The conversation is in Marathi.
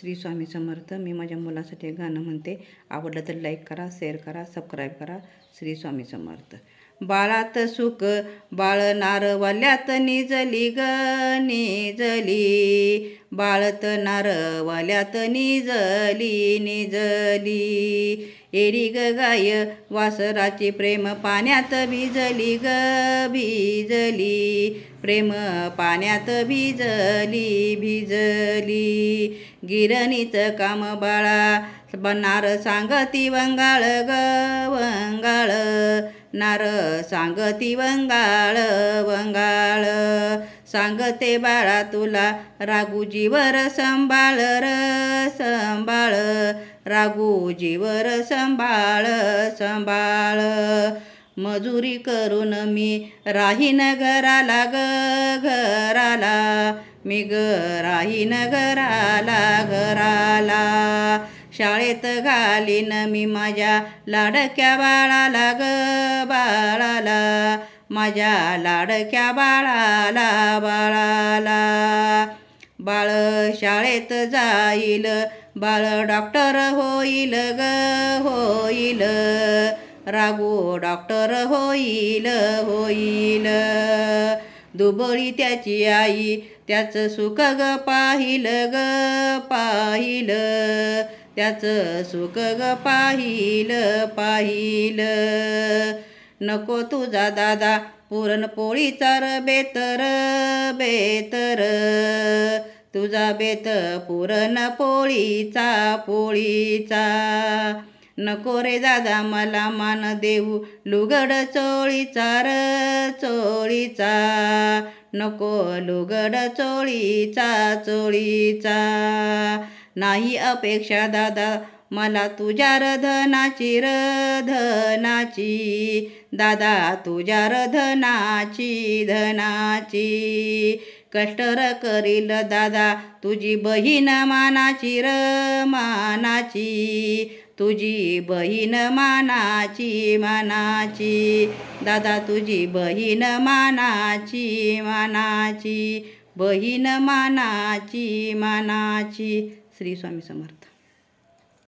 श्री स्वामी समर्थ. मी माझ्या मुलासाठी एक गाणं म्हणते. आवडलं तर लाईक करा शेअर करा सबस्क्राईब करा. श्री स्वामी समर्थ. बाळात सुख बाळ नारवाल्यात निजली ग निजली. बाळत नारवाल्यात निजली निजली. एरी ग गाय वासराची प्रेम पाण्यात भिजली ग भिजली. प्रेम पाण्यात भिजली भिजली. गिरणीचं काम बाळा बनार सांगती वंगाळ ग वंगाळ. नार सांगती वंगाळ वंगाळ. सांगते बाळा तुला रागूजीवर संभाळ र संभाळ. रागूजीवर संभाळ संभाळ. मजुरी करून मी राहीन घराला ग घराला. मी ग राहीन घराला घराला. शाळेत घालीन मी माझ्या लाडक्या बाळाला ग बाळाला. माझ्या लाडक्या बाळाला बाळाला. बाळ शाळेत जाईल बाळ डॉक्टर होईल ग होईल. रागू डॉक्टर होईल होईल. दुबळी त्याची आई त्याचं सुख ग पाहिलं ग पाहिलं. त्याचं सुख ग पाहिलं पाहिलं. नको तुझा दादा पुरणपोळीचा र बेतर बेतर. तुझा बेत पुरणपोळीचा पोळीचा. नको रे दादा मला मान देऊ लुगड चोळीचा र चोळीचा. नको लुगड चोळीचा चोळीचा. नाही अपेक्षा दादा मला तुझ्या रधनाची रधनाची. र धनाची दादा तुझ्या रधनाची धनाची. धनाची कष्टर करील दादा तुझी बहीण मानाची र मानाची. तुझी बहीण मानाची मानाची. दादा तुझी बहीण मानाची मानाची. बहीण मानाची मानाची. श्री स्वामी समर्थ.